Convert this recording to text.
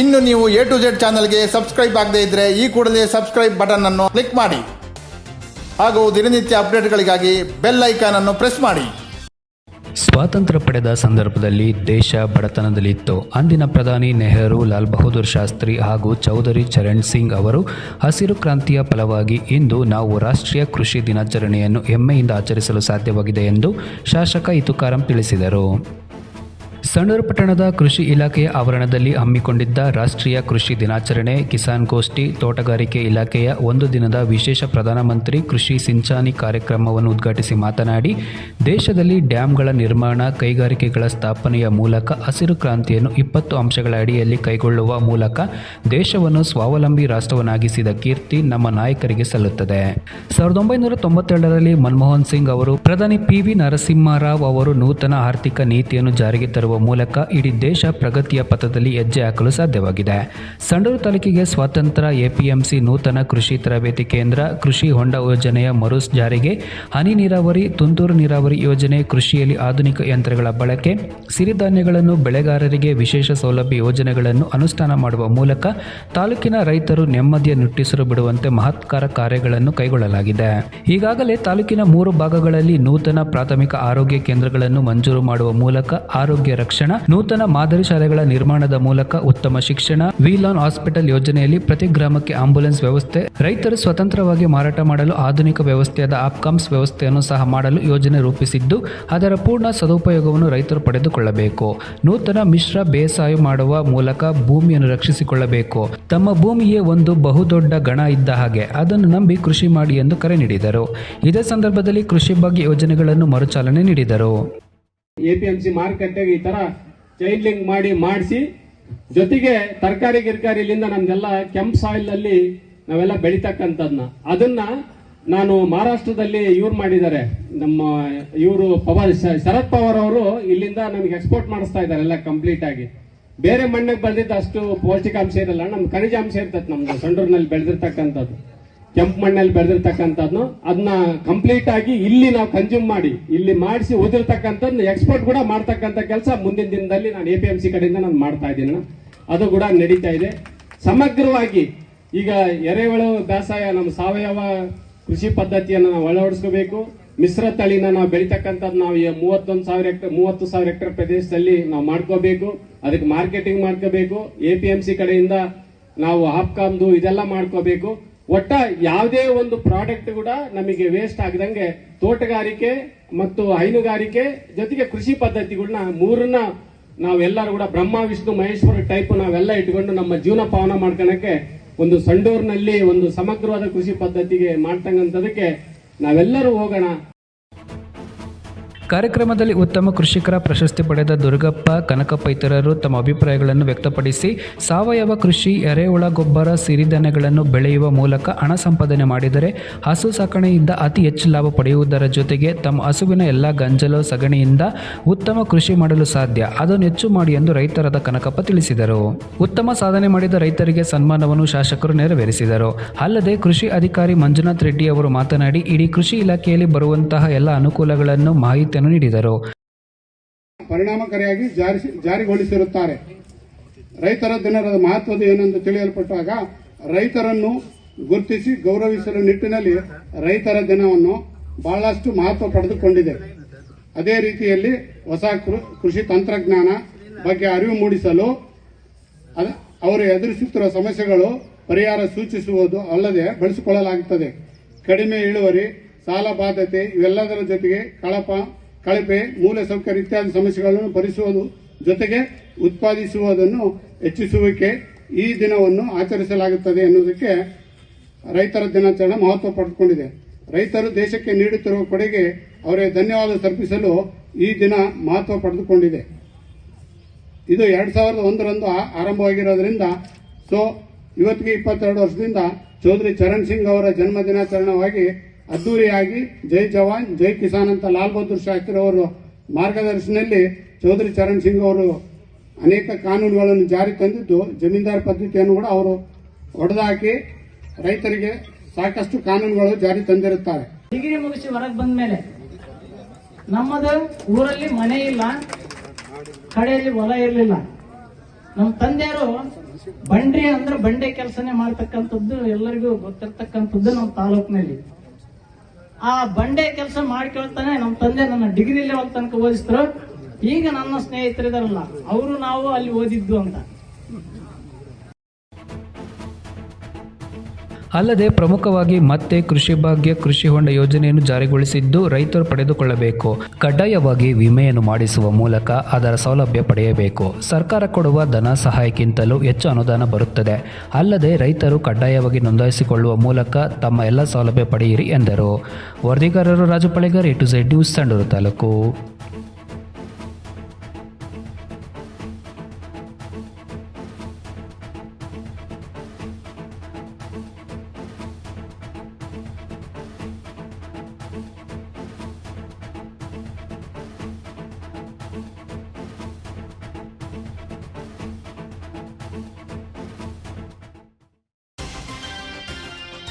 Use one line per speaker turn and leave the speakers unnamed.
ಇನ್ನು ನೀವು A to Z ಚಾನಲ್ಗೆ ಸಬ್ಸ್ಕ್ರೈಬ್ ಆಗದೇ ಇದ್ದರೆ ಈ ಕೂಡಲೇ ಸಬ್ಸ್ಕ್ರೈಬ್ ಬಟನ್ ಅನ್ನು ಕ್ಲಿಕ್ ಮಾಡಿ. ಹಾಗೂ ದಿನನಿತ್ಯ ಅಪ್ಡೇಟ್ಗಳಿಗಾಗಿ ಬೆಲ್ ಐಕಾನ್ ಅನ್ನು ಪ್ರೆಸ್ ಮಾಡಿ.
ಸ್ವಾತಂತ್ರ್ಯ ಪಡೆದ ಸಂದರ್ಭದಲ್ಲಿ ದೇಶ ಬಡತನದಲ್ಲಿತ್ತು. ಅಂದಿನ ಪ್ರಧಾನಿ ನೆಹರು, ಲಾಲ್ ಬಹದ್ದೂರ್ ಶಾಸ್ತ್ರಿ ಹಾಗೂ ಚೌಧರಿ ಚರಣ್ ಸಿಂಗ್ ಅವರು ಹಸಿರು ಕ್ರಾಂತಿಯ ಫಲವಾಗಿ ಇಂದು ನಾವು ರಾಷ್ಟ್ರೀಯ ಕೃಷಿ ದಿನಾಚರಣೆಯನ್ನು ಹೆಮ್ಮೆಯಿಂದ ಆಚರಿಸಲು ಸಾಧ್ಯವಾಗಿದೆ ಎಂದು ಶಾಸಕ ಇತುಕಾರಂ ತಿಳಿಸಿದರು. ಸಂಡೂರು ಪಟ್ಟಣದ ಕೃಷಿ ಇಲಾಖೆಯ ಆವರಣದಲ್ಲಿ ಹಮ್ಮಿಕೊಂಡಿದ್ದ ರಾಷ್ಟ್ರೀಯ ಕೃಷಿ ದಿನಾಚರಣೆ, ಕಿಸಾನ್ ಗೋಷ್ಠಿ, ತೋಟಗಾರಿಕೆ ಇಲಾಖೆಯ ಒಂದು ದಿನದ ವಿಶೇಷ ಪ್ರಧಾನಮಂತ್ರಿ ಕೃಷಿ ಸಿಂಚಾನಿ ಕಾರ್ಯಕ್ರಮವನ್ನು ಉದ್ಘಾಟಿಸಿ ಮಾತನಾಡಿ, ದೇಶದಲ್ಲಿ ಡ್ಯಾಂಗಳ ನಿರ್ಮಾಣ, ಕೈಗಾರಿಕೆಗಳ ಸ್ಥಾಪನೆಯ ಮೂಲಕ ಹಸಿರು ಕ್ರಾಂತಿಯನ್ನು ಇಪ್ಪತ್ತು ಅಂಶಗಳ ಅಡಿಯಲ್ಲಿ ಕೈಗೊಳ್ಳುವ ಮೂಲಕ ದೇಶವನ್ನು ಸ್ವಾವಲಂಬಿ ರಾಷ್ಟ್ರವನ್ನಾಗಿಸಿದ ಕೀರ್ತಿ ನಮ್ಮ ನಾಯಕರಿಗೆ ಸಲ್ಲುತ್ತದೆ. ಸಾವಿರದ ಒಂಬೈನೂರ ತೊಂಬತ್ತೆರಡರಲ್ಲಿ ಮನಮೋಹನ್ ಸಿಂಗ್ ಅವರು, ಪ್ರಧಾನಿ ಪಿ ವಿ ನರಸಿಂಹರಾವ್ ಅವರು ನೂತನ ಆರ್ಥಿಕ ನೀತಿಯನ್ನು ಜಾರಿಗೆ ತರುವ ಮೂಲಕ ಇಡೀ ದೇಶ ಪ್ರಗತಿಯ ಪಥದಲ್ಲಿ ಹೆಜ್ಜೆ ಹಾಕಲು ಸಾಧ್ಯವಾಗಿದೆ. ಸಂಡೂರು ತಾಲೂಕಿಗೆ ಸ್ವಾತಂತ್ರ್ಯ ಎಪಿಎಂಸಿ ನೂತನ ಕೃಷಿ ತರಬೇತಿ ಕೇಂದ್ರ ಕೃಷಿ ಹೊಂಡ ಯೋಜನೆಯ ಮರು ಜಾರಿಗೆ ಹನಿ ನೀರಾವರಿ, ತುಂತುರು ನೀರಾವರಿ ಯೋಜನೆ, ಕೃಷಿಯಲ್ಲಿ ಆಧುನಿಕ ಯಂತ್ರಗಳ ಬಳಕೆ, ಸಿರಿಧಾನ್ಯಗಳನ್ನು ಬೆಳೆಗಾರರಿಗೆ ವಿಶೇಷ ಸೌಲಭ್ಯ ಯೋಜನೆಗಳನ್ನು ಅನುಷ್ಠಾನ ಮಾಡುವ ಮೂಲಕ ತಾಲೂಕಿನ ರೈತರು ನೆಮ್ಮದಿಯ ನಿಟ್ಟುಸಿರು ಬಿಡುವಂತೆ ಮಹತ್ಕಾರ ಕಾರ್ಯಗಳನ್ನು ಕೈಗೊಳ್ಳಲಾಗಿದೆ. ಈಗಾಗಲೇ ತಾಲೂಕಿನ ಮೂರು ಭಾಗಗಳಲ್ಲಿ ನೂತನ ಪ್ರಾಥಮಿಕ ಆರೋಗ್ಯ ಕೇಂದ್ರಗಳನ್ನು ಮಂಜೂರು ಮಾಡುವ ಮೂಲಕ ಆರೋಗ್ಯ ರಕ್ಷಣಾ ನೂತನ ಮಾದರಿ ಶಾಲೆಗಳ ನಿರ್ಮಾಣದ ಮೂಲಕ ಉತ್ತಮ ಶಿಕ್ಷಣ, ವಿಲಾನ್ ಹಾಸ್ಪಿಟಲ್ ಯೋಜನೆಯಲ್ಲಿ ಪ್ರತಿ ಗ್ರಾಮಕ್ಕೆ ಆಂಬ್ಯುಲೆನ್ಸ್ ವ್ಯವಸ್ಥೆ, ರೈತರು ಸ್ವತಂತ್ರವಾಗಿ ಮಾರಾಟ ಮಾಡಲು ಆಧುನಿಕ ವ್ಯವಸ್ಥೆಯಾದ ಆಪ್ಕಾಮ್ಸ್ ವ್ಯವಸ್ಥೆಯನ್ನು ಸಹ ಮಾಡಲು ಯೋಜನೆ ರೂಪಿಸಿದ್ದು, ಅದರ ಪೂರ್ಣ ಸದುಪಯೋಗವನ್ನು ರೈತರು ಪಡೆದುಕೊಳ್ಳಬೇಕು. ನೂತನ ಮಿಶ್ರ ಬೇಸಾಯ ಮಾಡುವ ಮೂಲಕ ಭೂಮಿಯನ್ನು ರಕ್ಷಿಸಿಕೊಳ್ಳಬೇಕು. ತಮ್ಮ ಭೂಮಿಯೇ ಒಂದು ಬಹುದೊಡ್ಡ ಗಣ ಇದ್ದ ಹಾಗೆ, ಅದನ್ನು ನಂಬಿ ಕೃಷಿ ಮಾಡಿ ಎಂದು ಕರೆ ನೀಡಿದರು. ಇದೇ ಸಂದರ್ಭದಲ್ಲಿ ಕೃಷಿ ಬಗ್ಗೆ ಯೋಜನೆಗಳನ್ನು ಮರುಚಾಲನೆ ನೀಡಿದರು.
ಎಪಿಎಂಸಿ ಮಾರುಕಟ್ಟೆಗೆ ಈ ತರ ಚೈನ್ ಮಾಡಿ, ಮಾಡಿಸಿ, ಜೊತೆಗೆ ತರಕಾರಿ, ಗಿರ್ಕಾರಿ ಇಲ್ಲಿಂದ ನಮ್ದೆಲ್ಲ ಕೆಂಪ್ ಸಾಯಿಲ್ ಅಲ್ಲಿ ನಾವೆಲ್ಲ ಬೆಳಿತಕ್ಕಂಥದ್ನ. ಅದನ್ನ ನಾನು ಮಹಾರಾಷ್ಟ್ರದಲ್ಲಿ ಇವ್ರು ಮಾಡಿದ್ದಾರೆ. ನಮ್ಮ ಇವರು ಪವರ್ ಶರದ್ ಪವಾರ್ ಅವರು ಇಲ್ಲಿಂದ ನಮಗೆ ಎಕ್ಸ್ಪೋರ್ಟ್ ಮಾಡಿಸ್ತಾ ಇದ್ದಾರೆ ಎಲ್ಲ ಕಂಪ್ಲೀಟ್ ಆಗಿ. ಬೇರೆ ಮಣ್ಣಿಗೆ ಬಂದಿದ್ದ ಅಷ್ಟು ಪೌಷ್ಟಿಕಾಂಶ ಇರಲ್ಲ ನಮ್ ಖನಿಜಾಂಶ ಇರ್ತದೆ ನಮ್ದು, ಸಂಡೂರ್ನಲ್ಲಿ ಬೆಳೆದಿರ್ತಕ್ಕಂಥದ್ದು. ಕೆಂಪು ಮಣ್ಣಲ್ಲಿ ಬೆಳೆದಿರ್ತಕ್ಕಂಥದ್ದು ಅದನ್ನ ಕಂಪ್ಲೀಟ್ ಆಗಿ ಇಲ್ಲಿ ನಾವು ಕನ್ಸ್ಯೂಮ್ ಮಾಡಿ, ಇಲ್ಲಿ ಮಾಡಿಸಿ ಓದಿರ್ತಕ್ಕಂಥದ್ದು ಎಕ್ಸ್ಪೋರ್ಟ್ ಕೂಡ ಮಾಡ್ತಕ್ಕಂಥ ಕೆಲಸ ಮುಂದಿನ ದಿನದಲ್ಲಿ ನಾನು ಎ ಪಿ ಎಂ ಸಿ ಕಡೆಯಿಂದ ನಾನು ಮಾಡ್ತಾ ಇದ್ದೀನಿ ಅದು ಕೂಡ ನಡೀತಾ ಇದೆ. ಸಮಗ್ರವಾಗಿ ಈಗ ಎರೆಹುಳು ಬೇಸಾಯ, ನಮ್ಮ ಸಾವಯವ ಕೃಷಿ ಪದ್ಧತಿಯನ್ನು ನಾವು ಅಳವಡಿಸ್ಕೋಬೇಕು. ಮಿಶ್ರ ತಳಿನ ನಾವು ಬೆಳಿತಕ್ಕಂಥದ್ದು ನಾವು ಮೂವತ್ತೊಂದು ಸಾವಿರ ಹೆಕ್ಟರ್ ಮೂವತ್ತು ಸಾವಿರ ಹೆಕ್ಟರ್ ಪ್ರದೇಶದಲ್ಲಿ ನಾವು ಮಾಡ್ಕೋಬೇಕು. ಅದಕ್ಕೆ ಮಾರ್ಕೆಟಿಂಗ್ ಮಾಡ್ಕೋಬೇಕು. ಎ ಪಿ ಎಂ ಸಿ ಕಡೆಯಿಂದ ನಾವು ಹಾಪ್ಕಾಮ್ದು ಇದೆಲ್ಲ ಮಾಡ್ಕೋಬೇಕು. ಒಟ್ಟ ಯಾವುದೇ ಒಂದು ಪ್ರಾಡಕ್ಟ್ ಕೂಡ ನಮಗೆ ವೇಸ್ಟ್ ಆಗದಂಗೆ ತೋಟಗಾರಿಕೆ ಮತ್ತು ಹೈನುಗಾರಿಕೆ ಜೊತೆಗೆ ಕೃಷಿ ಪದ್ಧತಿಗಳನ್ನ ಮೂರನ್ನ ನಾವೆಲ್ಲರೂ ಕೂಡ ಬ್ರಹ್ಮ, ವಿಷ್ಣು, ಮಹೇಶ್ವರ ಟೈಪ್ ನಾವೆಲ್ಲ ಇಟ್ಕೊಂಡು ನಮ್ಮ ಜೀವನ ಪಾವನ ಮಾಡ್ಕೊಳಕ್ಕೆ ಒಂದು ಸಂಡೂರಿನಲ್ಲಿ ಒಂದು ಸಮಗ್ರವಾದ ಕೃಷಿ ಪದ್ಧತಿಗೆ ಮಾಡ್ತಕ್ಕಂಥದಕ್ಕೆ ನಾವೆಲ್ಲರೂ ಹೋಗೋಣ.
ಕಾರ್ಯಕ್ರಮದಲ್ಲಿ ಉತ್ತಮ ಕೃಷಿಕರ ಪ್ರಶಸ್ತಿ ಪಡೆದ ದುರ್ಗಪ್ಪ, ಕನಕಪ್ಪ ಇತರರು ತಮ್ಮ ಅಭಿಪ್ರಾಯಗಳನ್ನು ವ್ಯಕ್ತಪಡಿಸಿ, ಸಾವಯವ ಕೃಷಿ, ಎರೆಹುಳ ಗೊಬ್ಬರ, ಸಿರಿಧಾನ್ಯಗಳನ್ನು ಬೆಳೆಯುವ ಮೂಲಕ ಹಣ ಸಂಪಾದನೆ ಮಾಡಿದರೆ ಹಸು ಸಾಕಣೆಯಿಂದ ಅತಿ ಹೆಚ್ಚು ಲಾಭ ಪಡೆಯುವುದರ ಜೊತೆಗೆ ತಮ್ಮ ಹಸುವಿನ ಎಲ್ಲ ಗಂಜಲು ಸಗಣಿಯಿಂದ ಉತ್ತಮ ಕೃಷಿ ಮಾಡಲು ಸಾಧ್ಯ. ಅದನ್ನು ಹೆಚ್ಚು ಮಾಡಿ ಎಂದು ರೈತರಾದ ಕನಕಪ್ಪ ತಿಳಿಸಿದರು. ಉತ್ತಮ ಸಾಧನೆ ಮಾಡಿದ ರೈತರಿಗೆ ಸನ್ಮಾನವನ್ನು ಶಾಸಕರು ನೆರವೇರಿಸಿದರು. ಅಲ್ಲದೆ ಕೃಷಿ ಅಧಿಕಾರಿ ಮಂಜುನಾಥ್ ರೆಡ್ಡಿ ಅವರು ಮಾತನಾಡಿ, ಇಡೀ ಕೃಷಿ ಇಲಾಖೆಯಲ್ಲಿ ಬರುವಂತಹ ಎಲ್ಲ ಅನುಕೂಲಗಳನ್ನು ಮಾಹಿತಿಯನ್ನು ನೀಡಿದರು.
ಪರಿಣಾಮಕಾರಿಯಾಗಿ ಜಾರಿ ಜಾರಿಗೊಳಿಸಿರುತ್ತಾರೆ. ರೈತರ ದಿನದ ಮಹತ್ವದ ಏನೆಂದು ತಿಳಿಯಲ್ಪಟ್ಟಾಗ, ರೈತರನ್ನು ಗುರುತಿಸಿ ಗೌರವಿಸಲು ನಿಟ್ಟಿನಲ್ಲಿ ರೈತರ ದಿನವನ್ನು ಬಹಳಷ್ಟು ಮಹತ್ವ ಪಡೆದುಕೊಂಡಿದೆ. ಅದೇ ರೀತಿಯಲ್ಲಿ ಹೊಸ ಕೃಷಿ ತಂತ್ರಜ್ಞಾನ ಬಗ್ಗೆ ಅರಿವು ಮೂಡಿಸಲು ಅವರು ಎದುರಿಸುತ್ತಿರುವ ಸಮಸ್ಯೆಗಳು ಪರಿಹಾರ ಸೂಚಿಸುವುದು ಅಲ್ಲದೆ ಬಳಸಿಕೊಳ್ಳಲಾಗುತ್ತದೆ. ಕಡಿಮೆ ಇಳುವರಿ, ಸಾಲ ಬಾಧ್ಯತೆ ಇವೆಲ್ಲದರ ಜೊತೆಗೆ ಕಳಪ ಕಳಪೆ ಮೂಲಸೌಕರ್ಯ ಇತ್ಯಾದಿ ಸಮಸ್ಯೆಗಳನ್ನು ಭರಿಸುವುದು ಜೊತೆಗೆ ಉತ್ಪಾದಿಸುವುದನ್ನು ಹೆಚ್ಚಿಸುವಿಕೆ ಈ ದಿನವನ್ನು ಆಚರಿಸಲಾಗುತ್ತದೆ ಎನ್ನುವುದಕ್ಕೆ ರೈತರ ದಿನಾಚರಣೆ ಮಹತ್ವ ಪಡೆದುಕೊಂಡಿದೆ. ರೈತರು ದೇಶಕ್ಕೆ ನೀಡುತ್ತಿರುವ ಕೊಡುಗೆ ಅವರಿಗೆ ಧನ್ಯವಾದ ತರ್ಪಿಸಲು ಈ ದಿನ ಮಹತ್ವ ಪಡೆದುಕೊಂಡಿದೆ. ಇದು ಎರಡು ಸಾವಿರದ ಒಂದರಂದು ಆರಂಭವಾಗಿರೋದ್ರಿಂದ ಸೊ, ಇವತ್ತಿಗೆ ಇಪ್ಪತ್ತೆರಡು ವರ್ಷದಿಂದ ಚೌಧರಿ ಚರಣ್ ಸಿಂಗ್ ಅವರ ಜನ್ಮ ದಿನಾಚರಣೆಯಾಗಿ ಅದ್ದೂರಿಯಾಗಿ ಜೈ ಜವಾನ್, ಜೈ ಕಿಸಾನ್ ಅಂತ ಲಾಲ್ ಬಹದ್ದೂರ್ ಶಾಸ್ತ್ರಿ ಅವರು ಮಾರ್ಗದರ್ಶನದಲ್ಲಿ ಚೌಧರಿ ಚರಣ್ ಸಿಂಗ್ ಅವರು ಅನೇಕ ಕಾನೂನುಗಳನ್ನು ಜಾರಿ ತಂದಿದ್ದು, ಜಮೀನ್ದಾರ ಪದ್ಧತಿಯನ್ನು ಕೂಡ ಅವರು ಹೊಡೆದಾಕಿ ರೈತರಿಗೆ ಸಾಕಷ್ಟು ಕಾನೂನುಗಳು ಜಾರಿ ತಂದಿರುತ್ತಾರೆ.
ಡಿಗ್ರಿ ಮುಗಿಸಿ ಹೊರಗೆ ಬಂದ ಮೇಲೆ ನಮ್ಮದು ಊರಲ್ಲಿ ಮನೆ ಇಲ್ಲ, ಕಡೆಯಲ್ಲಿ ಹೊಲ ಇರಲಿಲ್ಲ. ನಮ್ಮ ತಂದೆಯರು ಬಂಡ್ರಿ ಅಂದ್ರೆ ಬಂಡೆ ಕೆಲಸನೇ ಮಾಡ್ತಕ್ಕಂಥದ್ದು ಎಲ್ಲರಿಗೂ ಗೊತ್ತಿರ್ತಕ್ಕಂಥದ್ದು ನಮ್ಮ ತಾಲೂಕಿನಲ್ಲಿ. ಆ ಬಂಡೆ ಕೆಲಸ ಮಾಡ್ಕೊಳ್ತಾನೆ ನಮ್ಮ ತಂದೆ ನನ್ನ ಡಿಗ್ರಿ ಲೆವೆಲ್ ತನಕ ಓದಿಸಿದ್ರು ಈಗ ನನ್ನ ಸ್ನೇಹಿತರಿದಾರಲ್ಲ, ಅವರು ನಾವು ಅಲ್ಲಿ ಓದಿದ್ದು ಅಂತ.
ಅಲ್ಲದೆ ಪ್ರಮುಖವಾಗಿ ಮತ್ತೆ ಕೃಷಿ ಭಾಗ್ಯ, ಕೃಷಿ ಹೊಂಡ ಯೋಜನೆಯನ್ನು ಜಾರಿಗೊಳಿಸಿದ್ದು ರೈತರು ಪಡೆದುಕೊಳ್ಳಬೇಕು. ಕಡ್ಡಾಯವಾಗಿ ವಿಮೆಯನ್ನು ಮಾಡಿಸುವ ಮೂಲಕ ಅದರ ಸೌಲಭ್ಯ ಪಡೆಯಬೇಕು. ಸರ್ಕಾರ ಕೊಡುವ ಧನ ಸಹಾಯಕ್ಕಿಂತಲೂ ಹೆಚ್ಚು ಅನುದಾನ ಬರುತ್ತದೆ. ಅಲ್ಲದೆ ರೈತರು ಕಡ್ಡಾಯವಾಗಿ ನೋಂದಾಯಿಸಿಕೊಳ್ಳುವ ಮೂಲಕ ತಮ್ಮ ಎಲ್ಲ ಸೌಲಭ್ಯ ಪಡೆಯಿರಿ ಎಂದರು. ವರದಿಗಾರರು Raju Palegar, A to Z news, Sandur taluk.